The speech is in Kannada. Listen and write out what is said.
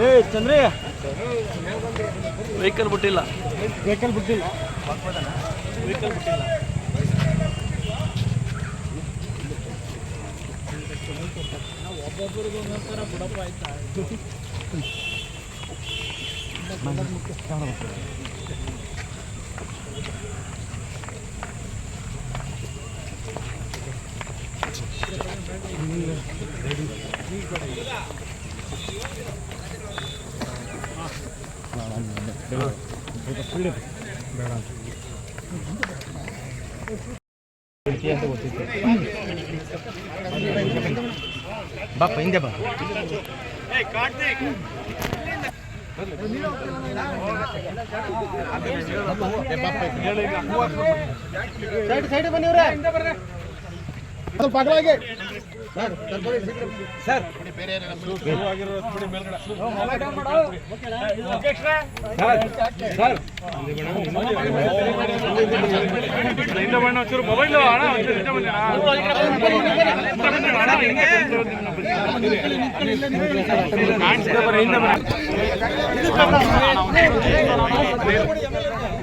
ಏ ಚಂದ್ರಿ ವೆಹಿಕಲ್ ಬಿಟ್ಟಿಲ್ಲ ವೆಹಿಕಲ್ ಬಿಟ್ಟಿಲ್ಲ ವೆಹಿಕಲ್ ಬಿಟ್ಟಿಲ್ಲ ಒಬ್ಬೊಬ್ಬರಿಗೆ ಒಂದೊಂಥರ ಬಿಡಪ್ಪ ಆಯ್ತಾ? ಬಾಪ ಹಿಂದೆ ಬಾ. ಸೈಡ್ ಸೈಡ್ ಬನ್ನಿವ್ರೆ ಸ್ವಲ್ಪ ಅಗಲಾಗಿ ಸರ್. ಮೊಬೈಲ್